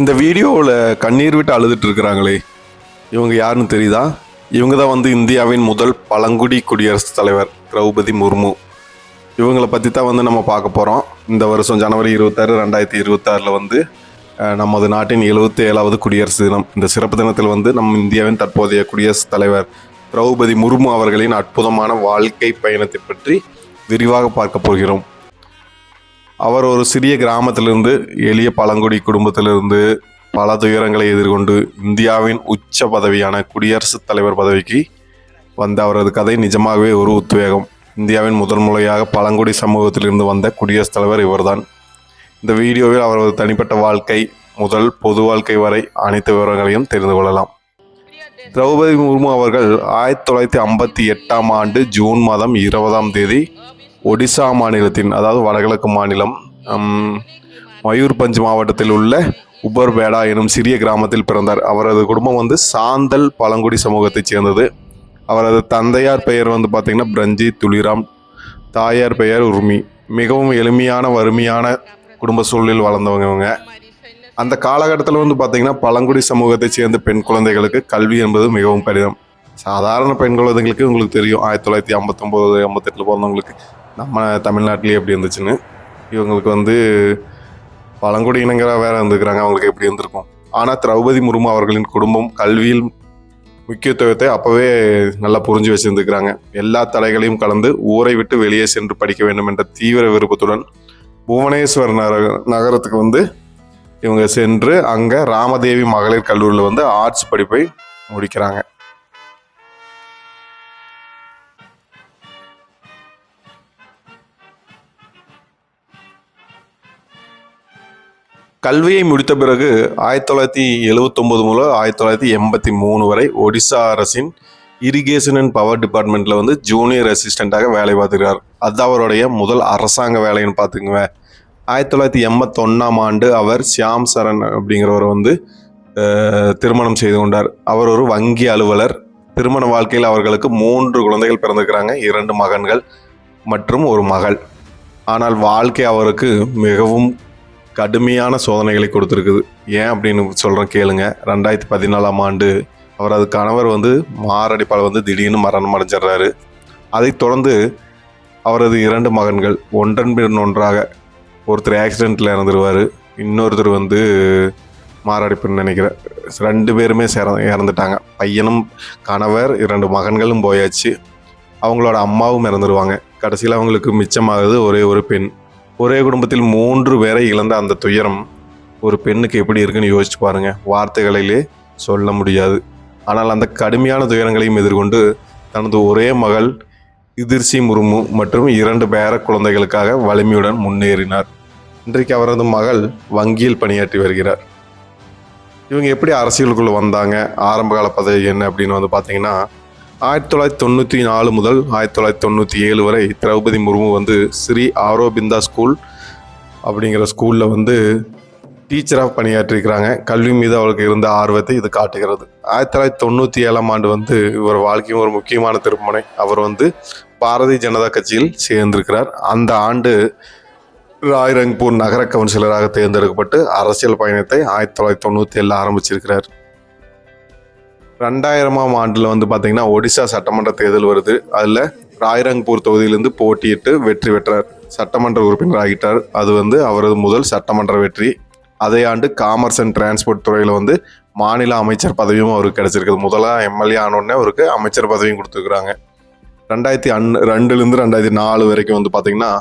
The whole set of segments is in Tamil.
இந்த வீடியோவில் கண்ணீர் விட்டு அழுதுட்டு இருக்கிறாங்களே. இவங்க யாருன்னு தெரியுதா? இவங்க தான் வந்து இந்தியாவின் முதல் பழங்குடி குடியரசுத் தலைவர் திரௌபதி முர்மு. இவங்களை பற்றி தான் வந்து நம்ம பார்க்க போகிறோம் இந்த வருஷம் ஜனவரி இருபத்தாறு ரெண்டாயிரத்தி இருபத்தாறில் வந்து நமது நாட்டின் எழுபத்தி ஏழாவது குடியரசு தினம். இந்த சிறப்பு தினத்தில் வந்து நம் இந்தியாவின் தற்போதைய குடியரசுத் தலைவர் திரௌபதி முர்மு அவர்களின் அற்புதமான வாழ்க்கை பயணத்தை பற்றி விரிவாக பார்க்க போகிறோம். அவர் ஒரு சிறிய கிராமத்திலிருந்து எளிய பழங்குடி குடும்பத்திலிருந்து பல துயரங்களை எதிர்கொண்டு இந்தியாவின் உச்ச பதவியான குடியரசுத் தலைவர் பதவிக்கு வந்த அவரது கதை நிஜமாகவே ஒரு உத்வேகம். இந்தியாவின் முதல் முறையாக பழங்குடி சமூகத்திலிருந்து வந்த குடியரசுத் தலைவர் இவர்தான். இந்த வீடியோவில் அவரது தனிப்பட்ட வாழ்க்கை முதல் பொது வாழ்க்கை வரை அனைத்து விவரங்களையும் தெரிந்து கொள்ளலாம். திரௌபதி முர்மு அவர்கள் ஆயிரத்தி தொள்ளாயிரத்தி ஐம்பத்தி எட்டாம் ஆண்டு ஜூன் மாதம் இருபதாம் தேதி ஒடிசா மாநிலத்தின் அதாவது வடகிழக்கு மாநிலம் மயூர்பஞ்ச் மாவட்டத்தில் உள்ள உபர்பேடா எனும் சிறிய கிராமத்தில் பிறந்தார். அவரது குடும்பம் வந்து சாந்தல் பழங்குடி சமூகத்தைச் சேர்ந்தது. அவரது தந்தையார் பெயர் வந்து பார்த்திங்கன்னா பிரஞ்சி துளிராம் தாயார் பெயர் உர்மி. மிகவும் எளிமையான வறுமையான குடும்ப சூழலில் வளர்ந்தவங்க இவங்க. அந்த காலகட்டத்தில் வந்து பார்த்திங்கன்னா பழங்குடி சமூகத்தைச் சேர்ந்த பெண் குழந்தைகளுக்கு கல்வி என்பது மிகவும் கடினம். சாதாரண பெண் குழந்தைங்களுக்கு உங்களுக்கு தெரியும் ஆயிரத்தி தொள்ளாயிரத்தி ஐம்பத்தொம்போது ஐம்பத்தெட்டில் பிறந்தவங்களுக்கு நம்ம தமிழ்நாட்டிலே எப்படி இருந்துச்சுன்னு. இவங்களுக்கு வந்து பழங்குடியினங்களாக வேற இருந்துக்கிறாங்க. அவங்களுக்கு எப்படி இருந்திருக்கும்? ஆனால் திரௌபதி முர்மு அவர்களின் குடும்பம் கல்வியில் முக்கியத்துவத்தை அப்போவே நல்லா புரிஞ்சு வச்சுருந்துக்கிறாங்க. எல்லா தடைகளையும் கலந்து ஊரை விட்டு வெளியே சென்று படிக்க வேண்டும் என்ற தீவிர விருப்பத்துடன் புவனேஸ்வர் நகர நகரத்துக்கு வந்து இவங்க சென்று அங்கே ராமதேவி மகளிர் கல்லூரியில் வந்து ஆர்ட்ஸ் படிப்பை முடிக்கிறாங்க. கல்வியை முடித்த பிறகு ஆயிரத்தி தொள்ளாயிரத்தி எழுவத்தொம்போது முதல் ஆயிரத்தி தொள்ளாயிரத்தி எண்பத்தி மூணு வரை ஒடிசா அரசின் இரிகேஷன் அண்ட் பவர் டிபார்ட்மெண்ட்டில் வந்து ஜூனியர் அசிஸ்டண்ட்டாக வேலை பார்த்துக்கிறார். அது அவருடைய முதல் அரசாங்க வேலைன்னு பார்த்துக்குங்க. ஆயிரத்தி தொள்ளாயிரத்தி எண்பத்தொன்னாம் ஆண்டு அவர் ஷியாம் சரண் அப்படிங்கிறவரை வந்து திருமணம் செய்து கொண்டார். அவர் ஒரு வங்கி அலுவலர். திருமண வாழ்க்கையில் அவர்களுக்கு மூன்று குழந்தைகள் பிறந்திருக்கிறாங்க. இரண்டு மகன்கள் மற்றும் ஒரு மகள். ஆனால் வாழ்க்கை அவருக்கு மிகவும் கடுமையான சோதனைகளை கொடுத்துருக்குது. ஏன் அப்படின்னு சொல்கிறேன் கேளுங்க. ரெண்டாயிரத்தி பதினாலாம் ஆண்டு அவரது கணவர் வந்து மாரடைப்பால் வந்து திடீர்னு மரணம் அடைஞ்சிடுறாரு. அதைத் தொடர்ந்து அவரது இரண்டு மகன்கள் ஒன்றன் பின் ஒன்றாக ஒருத்தர் ஆக்சிடெண்ட்டில் இறந்துருவார் இன்னொருத்தர் வந்து மாரடைப்புன்னு நினைக்கிறேன். ரெண்டு பேருமே சேர இறந்துட்டாங்க. பையனும் கணவர் இரண்டு மகன்களும் போயாச்சு. அவங்களோட அம்மாவும் இறந்துருவாங்க. கடைசியில் அவங்களுக்கு மிச்சமாகுது ஒரே ஒரு பெண். ஒரே குடும்பத்தில் மூன்று பேரை இழந்த அந்த துயரம் ஒரு பெண்ணுக்கு எப்படி இருக்குன்னு யோசிச்சு பாருங்க. வார்த்தைகளிலே சொல்ல முடியாது. ஆனால் அந்த கடுமையான துயரங்களையும் எதிர்கொண்டு தனது ஒரே மகள் இதிர்சி முர்மு மற்றும் இரண்டு பேர குழந்தைகளுக்காக வலிமையுடன் முன்னேறினார். இன்றைக்கு அவரது மகள் வங்கியில் பணியாற்றி வருகிறார். இவங்க எப்படி அரசியலுக்குள்ளே வந்தாங்க? ஆரம்பகால பதவி என்ன அப்படின்னு வந்து பார்த்தீங்கன்னா ஆயிரத்தி தொள்ளாயிரத்தி தொண்ணூற்றி நாலு முதல் ஆயிரத்தி தொள்ளாயிரத்தி தொண்ணூற்றி ஏழு வரை திரௌபதி முர்மு வந்து ஸ்ரீ ஆரோபிந்தா ஸ்கூல் அப்படிங்கிற ஸ்கூலில் வந்து டீச்சராக பணியாற்றிருக்கிறாங்க. கல்வி மீது அவருக்கு இருந்த ஆர்வத்தை இது காட்டுகிறது. ஆயிரத்தி தொள்ளாயிரத்தி தொண்ணூற்றி ஏழாம் ஆண்டு வந்து இவர் வாழ்க்கையும் ஒரு முக்கியமான திருமணம் அவர் வந்து பாரதிய ஜனதா கட்சியில் சேர்ந்திருக்கிறார். அந்த ஆண்டு ராய்ரங்பூர் நகர கவுன்சிலராக தேர்ந்தெடுக்கப்பட்டு அரசியல் பயணத்தை ஆயிரத்தி தொள்ளாயிரத்தி தொண்ணூற்றி ஏழில் ஆரம்பிச்சிருக்கிறார். ரெண்டாயிரமாம் ஆண்டில் வந்து பார்த்தீங்கன்னா ஒடிசா சட்டமன்ற தேர்தல் வருது. அதில் ராய்ரங்பூர் தொகுதியிலிருந்து போட்டியிட்டு வெற்றி பெற்றார் சட்டமன்ற உறுப்பினர் ஆகிட்டார். அது வந்து அவரது முதல் சட்டமன்ற வெற்றி. அதே ஆண்டு காமர்ஸ் அண்ட் டிரான்ஸ்போர்ட் துறையில் வந்து மாநில அமைச்சர் பதவியும் அவருக்கு கிடைச்சிருக்குது. முதலாக எம்எல்ஏ ஆனோடனே அவருக்கு அமைச்சர் பதவியும் கொடுத்துருக்குறாங்க. ரெண்டாயிரத்தி அன் ரெண்டுலேருந்து ரெண்டாயிரத்தி நாலு வரைக்கும் வந்து பார்த்தீங்கன்னா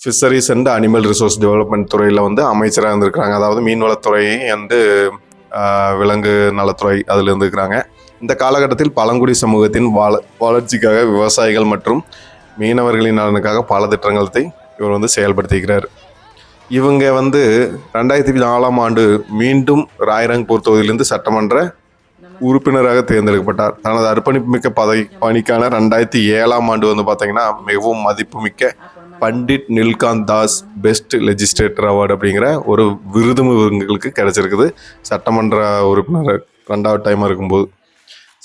fisheries and animal resource development துறையில் வந்து அமைச்சராக இருந்திருக்கிறாங்க. அதாவது மீன்வளத்துறை வந்து விலங்கு நலத்துறை அதில் இருந்துக்கிறாங்க இந்த காலகட்டத்தில் பழங்குடி சமூகத்தின் வள வளர்ச்சிக்காக விவசாயிகள் மற்றும் மீனவர்களின் நலனுக்காக பல திட்டங்களை இவர் வந்து செயல்படுத்திக்கிறார் இவங்க வந்து ரெண்டாயிரத்தி நாலாம் ஆண்டு மீண்டும் ராய்ரங்பூர் தொகுதியிலிருந்து சட்டமன்ற உறுப்பினராக தேர்ந்தெடுக்கப்பட்டார். தனது அர்ப்பணிப்புமிக்க பதவி பணிக்கான ரெண்டாயிரத்தி ஏழாம் ஆண்டு வந்து பார்த்தீங்கன்னா மிகவும் மதிப்புமிக்க Pandit Nilkanth Das best legislator award அப்படிங்கிற ஒரு விருது இவங்களுக்கு கிடச்சிருக்குது. சட்டமன்ற உறுப்பினர் ரெண்டாவது டைமாக இருக்கும்போது.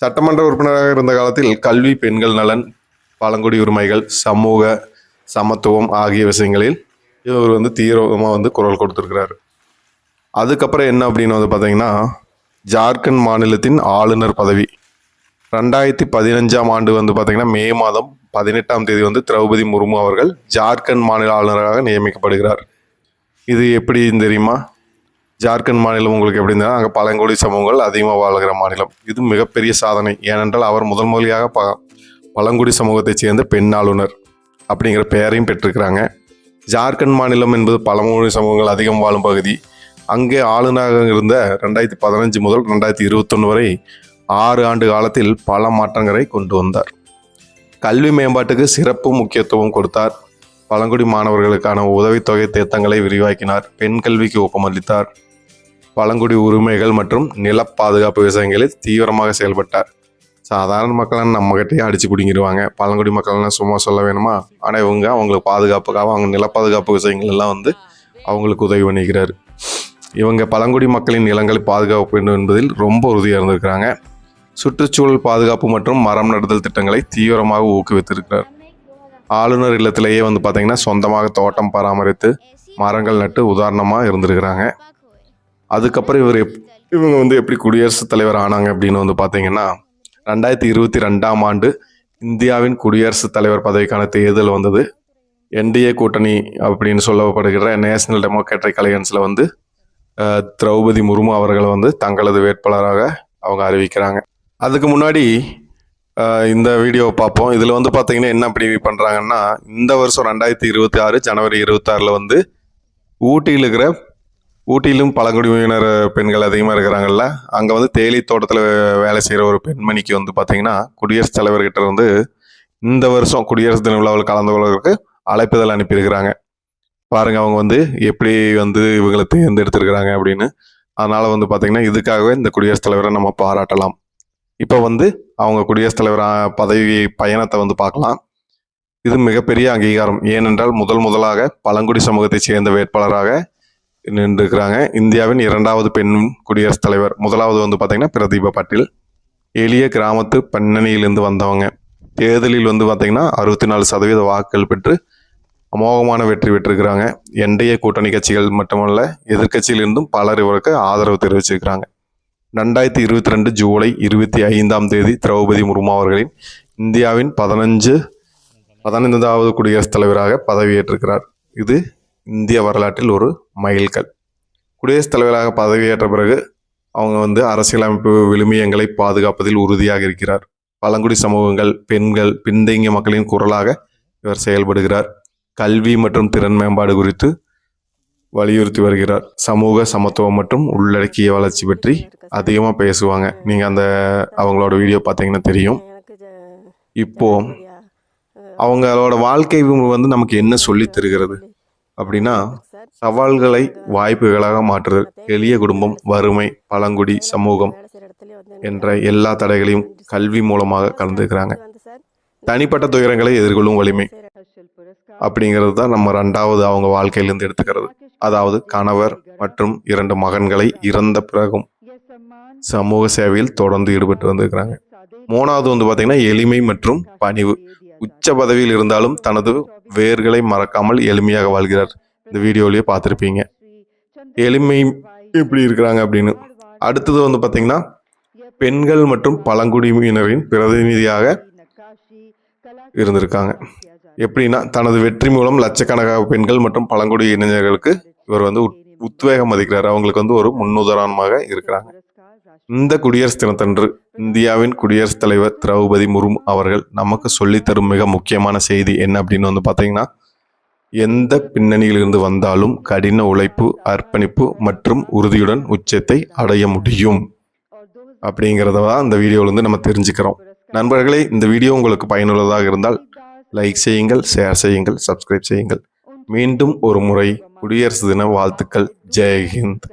சட்டமன்ற உறுப்பினராக இருந்த காலத்தில் கல்வி பெண்கள் நலன் பழங்குடி உரிமைகள் சமூக சமத்துவம் ஆகிய விஷயங்களில் இவர் வந்து தீவிரமாக வந்து குரல் கொடுத்துருக்கிறாரு. அதுக்கப்புறம் என்ன அப்படின்னு வந்து பார்த்தீங்கன்னா ஜார்க்கண்ட் மாநிலத்தின் ஆளுநர் பதவி. ரெண்டாயிரத்தி பதினஞ்சாம் ஆண்டு வந்து பார்த்திங்கன்னா மே மாதம் பதினெட்டாம் தேதி வந்து திரௌபதி முர்மு அவர்கள் ஜார்க்கண்ட் மாநில ஆளுநராக நியமிக்கப்படுகிறார். இது எப்படின்னு தெரியுமா? ஜார்க்கண்ட் மாநிலம் உங்களுக்கு எப்படி இருந்தால் அங்கே பழங்குடி சமூகங்கள் அதிகமாக வாழ்கிற மாநிலம். இது மிகப்பெரிய சாதனை. ஏனென்றால் அவர் முதல் முதலியாக ப பழங்குடி சமூகத்தைச் சேர்ந்த பெண் ஆளுநர் அப்படிங்கிற பெயரையும் பெற்றிருக்கிறாங்க. ஜார்க்கண்ட் மாநிலம் என்பது பழங்குடி சமூகங்கள் அதிகம் வாழும் பகுதி. அங்கே ஆளுநராக இருந்த ரெண்டாயிரத்தி பதினஞ்சு முதல் ரெண்டாயிரத்தி இருபத்தொன்று வரை ஆறு ஆண்டு காலத்தில் பல மாற்றங்களை கொண்டு வந்தார். கல்வி மேம்பாட்டுக்கு சிறப்பு முக்கியத்துவம் கொடுத்தார். பழங்குடி மாணவர்களுக்கான உதவித்தொகை திட்டங்களை விரிவாக்கினார். பெண் கல்விக்கு ஊக்கமளித்தார் பழங்குடி உரிமைகள் மற்றும் நில பாதுகாப்பு விஷயங்களில் தீவிரமாக செயல்பட்டார். சாதாரண மக்களான நம்மகிட்டயே அடிச்சு பிடிங்கிடுவாங்க பழங்குடி மக்கள்லாம் சும்மா சொல்ல வேணுமா? ஆனால் இவங்க அவங்களுக்கு பாதுகாப்புக்காக அவங்க நில பாதுகாப்பு விஷயங்கள் எல்லாம் வந்து அவங்களுக்கு உதவி பண்ணிக்கிறார். இவங்க பழங்குடி மக்களின் நிலங்களை பாதுகாப்பு வேண்டும் என்பதில் ரொம்ப உறுதியாக இருந்திருக்கிறாங்க. சுற்றுச்சூழல் பாதுகாப்பு மற்றும் மரம் நடுதல் திட்டங்களை தீவிரமாக ஊக்குவித்திருக்கிறார். ஆளுநர் இல்லத்திலேயே வந்து பார்த்திங்கன்னா சொந்தமாக தோட்டம் பராமரித்து மரங்கள் நட்டு உதாரணமாக இருந்திருக்கிறாங்க. அதுக்கப்புறம் இவர் எப் இவங்க வந்து எப்படி குடியரசுத் தலைவர் ஆனாங்க அப்படின்னு வந்து பார்த்தீங்கன்னா ரெண்டாயிரத்தி இருபத்தி ரெண்டாம் ஆண்டு இந்தியாவின் குடியரசுத் தலைவர் பதவிக்கான தேர்தல் வந்தது. என்டிஏ கூட்டணி அப்படின்னு சொல்லப்படுகிற நேஷனல் டெமோக்ராட்டிக் அலையன்ஸில் வந்து திரௌபதி முர்மு அவர்கள் வந்து தங்களது வேட்பாளராக அவங்க அறிவிக்கிறாங்க. அதுக்கு முன்னாடி இந்த வீடியோவை பார்ப்போம். இதில் வந்து பார்த்தீங்கன்னா என்ன அப்படி பண்ணுறாங்கன்னா இந்த வருஷம் ரெண்டாயிரத்தி இருபத்தி ஆறு ஜனவரி இருபத்தாறில் வந்து ஊட்டியில் இருக்கிற ஊட்டியிலும் பழங்குடியினர் பெண்கள் அதிகமாக இருக்கிறாங்கல்ல அங்கே வந்து தேயிலை தோட்டத்தில் வேலை செய்கிற ஒரு பெண்மணிக்கு வந்து பார்த்தீங்கன்னா குடியரசுத் தலைவர்கிட்ட வந்து இந்த வருஷம் குடியரசு தின விழாவில் கலந்து கொள்வதற்கு அழைப்புதல் அனுப்பியிருக்கிறாங்க. பாருங்க அவங்க வந்து எப்படி வந்து இவங்களை தேர்ந்தெடுத்திருக்கிறாங்க அப்படின்னு. அதனால் வந்து பார்த்திங்கன்னா இதுக்காகவே இந்த குடியரசுத் தலைவரை நம்ம பாராட்டலாம். இப்போ வந்து அவங்க குடியரசுத் தலைவர் பதவி பயணத்தை வந்து பார்க்கலாம். இது மிகப்பெரிய அங்கீகாரம். ஏனென்றால் முதல் முதலாக பழங்குடி சமூகத்தைச் சேர்ந்த வேட்பாளராக நின்றுக்கிறாங்க இந்தியாவின் இரண்டாவது பெண் குடியரசுத் தலைவர். முதலாவது வந்து பார்த்தீங்கன்னா பிரதீபா பாட்டில். எளிய கிராமத்து பின்னணியிலிருந்து வந்தவங்க. தேர்தலில் வந்து பார்த்தீங்கன்னா அறுபத்தி நாலு சதவீத வாக்குகள் பெற்று அமோகமான வெற்றி பெற்றிருக்கிறாங்க. என்டிஏ கூட்டணி கட்சிகள் மட்டுமல்ல எதிர்க்கட்சியிலிருந்தும் பலர் இவருக்கு ஆதரவு தெரிவிச்சிருக்கிறாங்க. ரெண்டாயிரத்தி இருபத்தி ரெண்டு ஜூலை இருபத்தி ஐந்தாம் தேதி திரௌபதி முர்மு அவர்களின் இந்தியாவின் பதினஞ்சு பதினைந்தாவது குடியரசுத் தலைவராக பதவியேற்றிருக்கிறார். இது இந்திய வரலாற்றில் ஒரு மைல்கல். குடியரசுத் தலைவராக பதவியேற்ற பிறகு அவங்க வந்து அரசியலமைப்பு விழுமியங்களை பாதுகாப்பதில் உறுதியாக இருக்கிறார். பழங்குடி சமூகங்கள் பெண்கள் பின்தங்கிய மக்களின் குரலாக இவர் செயல்படுகிறார். கல்வி மற்றும் திறன் மேம்பாடு குறித்து வலியுறுத்தி வருகிறார். சமூக சமத்துவம் மற்றும் உள்ளடக்கிய வளர்ச்சி பற்றி அதிகமாக பேசுவாங்க. நீங்கள் அந்த அவங்களோட வீடியோ பார்த்தீங்கன்னா தெரியும். இப்போ அவங்களோட வாழ்க்கை வந்து நமக்கு என்ன சொல்லி தருகிறது? அப்படின்னா சவால்களை வாய்ப்புகளாக மாற்றுதல் எளிய குடும்பம் வறுமை பழங்குடி சமூகம் என்ற எல்லா தடைகளையும் கல்வி மூலமாக கலந்துக்கிறாங்க. தனிப்பட்ட துயரங்களை எதிர்கொள்ளும் வலிமை அப்படிங்கிறது தான் நம்ம ரெண்டாவது அவங்க வாழ்க்கையிலேருந்து எடுத்துக்கிறது. அதாவது கணவர் மற்றும் இரண்டு மகன்களை இறந்த பிறகும் சமூக சேவையில் தொடர்ந்து ஈடுபட்டு வந்திருக்கிறாங்க. மூணாவது வந்து பார்த்தீங்கன்னா எளிமை மற்றும் பணிவு. உச்ச பதவியில் இருந்தாலும் தனது வேர்களை மறக்காமல் எளிமையாக வாழ்கிறார். இந்த வீடியோலேயே பார்த்துருப்பீங்க. எளிமை எப்படி இருக்கிறாங்க அப்படின்னு. அடுத்தது வந்து பார்த்தீங்கன்னா பெண்கள் மற்றும் பழங்குடியினரின் பிரதிநிதியாக இருந்திருக்காங்க. எப்படின்னா தனது வெற்றி மூலம் லட்சக்கணக்கான பெண்கள் மற்றும் பழங்குடி இளைஞர்களுக்கு இவர் வந்து உத்- உத்வேகம் அளிக்கிறார். அவங்களுக்கு வந்து ஒரு முன்னுதாரணமாக இருக்கிறாங்க. இந்த குடியரசு தினத்தன்று இந்தியாவின் குடியரசுத் தலைவர் திரௌபதி முர்மு அவர்கள் நமக்கு சொல்லித்தரும் மிக முக்கியமான செய்தி என்ன அப்படின்னு வந்து பார்த்தீங்கன்னா எந்த பின்னணியிலிருந்து வந்தாலும் கடின உழைப்பு அர்ப்பணிப்பு மற்றும் உறுதியுடன் உச்சத்தை அடைய முடியும். அப்படிங்கிறத தான் இந்த வீடியோவிலேருந்து நம்ம தெரிஞ்சுக்கிறோம். நண்பர்களே இந்த வீடியோ உங்களுக்கு பயனுள்ளதாக இருந்தால் லைக் செய்யுங்கள் ஷேர் செய்யுங்கள் சப்ஸ்கிரைப் செய்யுங்கள். மீண்டும் ஒரு முறை குடியரசு தின வாழ்த்துக்கள். ஜெய்ஹிந்த்.